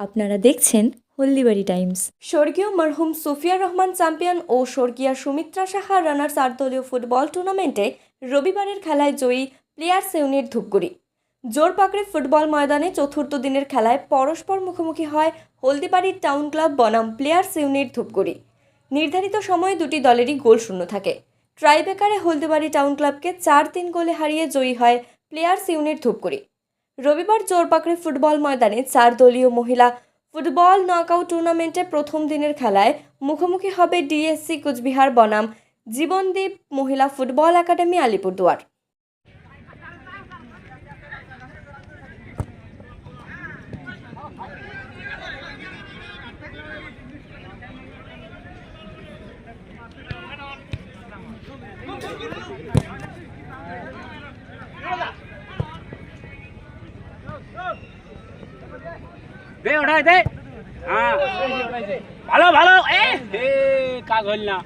আপনারা দেখছেন হলদিবাড়ি টাইমস। স্বর্গীয় মরহুম সুফিয়া রহমান চ্যাম্পিয়ন ও স্বর্গীয় সুমিত্রা সাহা রানার্স আটদলীয় ফুটবল টুর্নামেন্টে রবিবারের খেলায় জয়ী প্লেয়ার্স ইউনিট ধূপগুড়ি। জোর পাকড়ে ফুটবল ময়দানে চতুর্থ দিনের খেলায় পরস্পর মুখোমুখি হয় হলদিবাড়ি টাউন ক্লাব বনাম প্লেয়ার্স ইউনিট ধূপগুড়ি। নির্ধারিত সময়ে দুটি দলেরই গোল শূন্য থাকে। ট্রাইবেকারে হলদিবাড়ি টাউন ক্লাবকে চার তিন গোলে হারিয়ে জয়ী হয় প্লেয়ার্স ইউনিট ধূপগুড়ি। রবিবার চোরপাকড়ি ফুটবল ময়দানে চার দলীয় মহিলা ফুটবল নকআউট টুর্নামেন্টে প্রথম দিনের খেলায় মুখোমুখি হবে ডিএসসি কুচবিহার বনাম জীবনদ্বীপ মহিলা ফুটবল একাডেমি আলিপুরদুয়ার। দে ওঠাই দে। হ্যাঁ। ভালো ভালো। এ কাজ হল না?